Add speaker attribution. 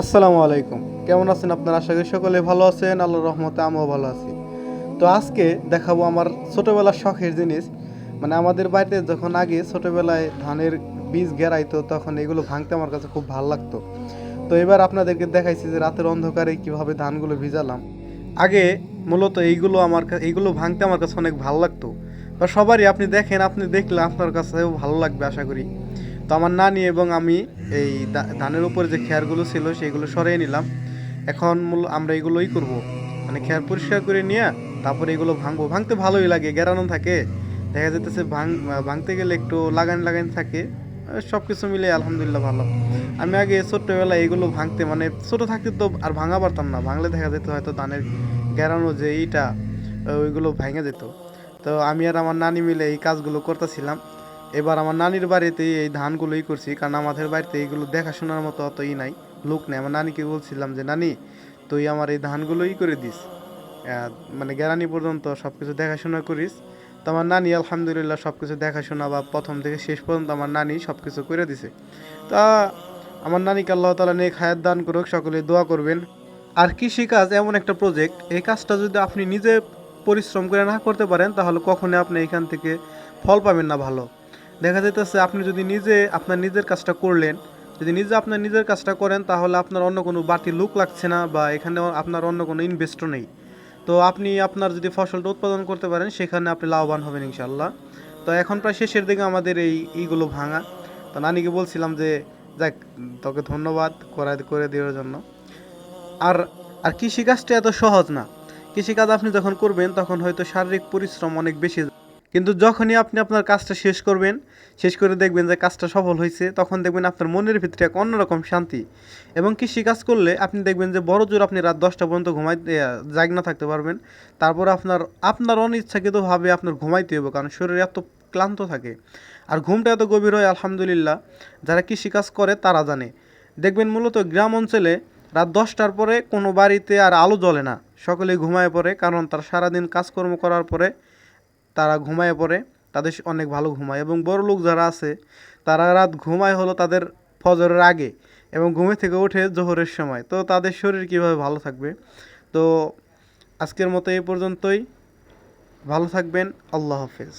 Speaker 1: আসসালামু আলাইকুম। কেমন আছেন আপনারা? আশা করি সকলে ভালো আছেন। আল্লাহর রহমতে আমিও ভালো আছি। তো আজকে দেখাবো আমার ছোটোবেলার শখের জিনিস। মানে আমাদের বাড়িতে যখন আগে ছোটোবেলায় ধানের বীজ গেরাইতো তখন এগুলো ভাঙতে আমার কাছে খুব ভালো লাগতো। তো এবার আপনাদেরকে দেখাইছি যে রাতের অন্ধকারে কীভাবে ধানগুলো ভিজালাম। আগে মূলত এইগুলো আমার এইগুলো ভাঙতে আমার কাছে অনেক ভালো লাগতো। বা সবারই আপনি দেখেন, আপনি দেখলে আপনার কাছেও ভালো লাগবে, আশা করি। তো আমার নানি এবং আমি এই ধানের উপরে যে খেয়ারগুলো ছিল সেগুলো সরিয়ে নিলাম। এখন মূল আমরা এগুলোই করব। মানে খেয়ার পরিষ্কার করে নিয়ে তারপরে এগুলো ভাঙবো। ভাঙতে ভালোই লাগে, গেরানো থাকে। দেখা যেতেছে ভাঙ, ভাঙতে গেলে একটু লাগান লাগান থাকে। সব কিছু মিলে আলহামদুলিল্লাহ ভালো। আমি আগে ছোট্টবেলায় এগুলো ভাঙতে মানে ছোট থাকতে তো আর ভাঙা পারতাম না। ভাঙলে দেখা যেত হয়তো ধানের গেরানো যে এইটা ওইগুলো ভেঙে যেত। তো আমি আর আমার নানি মিলে এই কাজগুলো করতেছিলাম। এবার আমার নানির বাড়িতে এই ধানগুলোই করছি, কারণ আমাদের বাড়িতে এইগুলো দেখাশোনার মতো অত ই নাই, লোক নেই। আমার নানিকে বলছিলাম যে, নানি, তুই আমার এই ধানগুলোই করে দিস। মানে গ্যারানি পর্যন্ত সব কিছু দেখাশোনা করিস। তো আমার নানি আলহামদুলিল্লাহ সব কিছু দেখাশোনা বা প্রথম থেকে শেষ পর্যন্ত আমার নানি সব কিছু করে দিছে। তা আমার নানিকে আল্লাহ তালা নেক হায়াত দান করুক, সকলে দোয়া করবেন। আর কৃষিকাজ এমন একটা প্রজেক্ট এই কাজটা যদি আপনি নিজে পরিশ্রম করে না করতে পারেন, তাহলে কখনোই আপনি এখান থেকে ফল পাবেন না ভালো। দেখা যাইতেছে আপনি যদি নিজে আপনার নিজের কাজটা করলেন, যদি নিজে আপনার নিজের কাজটা করেন, তাহলে আপনার অন্য কোনো বাড়তি লুক লাগছে না বা এখানে আপনার অন্য কোনো ইনভেস্টও নেই। তো আপনি আপনার যদি ফসলটা উৎপাদন করতে পারেন, সেখানে আপনি লাভবান হবেন ইনশাল্লাহ তো এখন প্রায় শেষের দিকে আমাদের এই ইগুলো ভাঙা। তো নানিকে বলছিলাম যে, যাক, তোকে ধন্যবাদ করা, করে দেওয়ার জন্য। আর আর কৃষিকাজটা এত সহজ না। কৃষিকাজ আপনি যখন করবেন, তখন হয়তো শারীরিক পরিশ্রম অনেক বেশি কিন্তু যখনই আপনি আপনার কাজটা শেষ করবেন, শেষ করে দেখবেন যে কাজটা সফল হয়েছে, তখন দেখবেন আপনার মনের ভিতরে এক অন্যরকম শান্তি। এবং কৃষি কাজ করলে আপনি দেখবেন যে বড় জোর আপনি রাত দশটা পর্যন্ত ঘুমাইতে জাগ না থাকতে পারবেন। তারপর আপনার আপনার অনিচ্ছাকৃতভাবে আপনার ঘুমাইতে হবে কারণ শরীর এত ক্লান্ত থাকে। আর ঘুমটা এত গভীর হয়, আলহামদুলিল্লাহ, যারা কৃষিকাজ করে তারা জানে। দেখবেন মূলত গ্রাম অঞ্চলে রাত দশটার পরে কোনো বাড়িতে আর আলো জ্বলে না। সকলে ঘুমায় পড়ে, কারণ তারা সারাদিন কাজকর্ম করার পরে তারা ঘুমায় পড়ে, তাদের অনেক ভালো ঘুমায় এবং বড় লোক যারা আছে, তারা রাত ঘুমায় হলো তাদের ফজরের আগে এবং ঘুমে থেকে ওঠে জোহরের সময়। তো তাদের শরীর কীভাবে ভালো থাকবে? তো আজকের মতো এই পর্যন্তই। ভালো থাকবেন। আল্লাহ হাফেজ।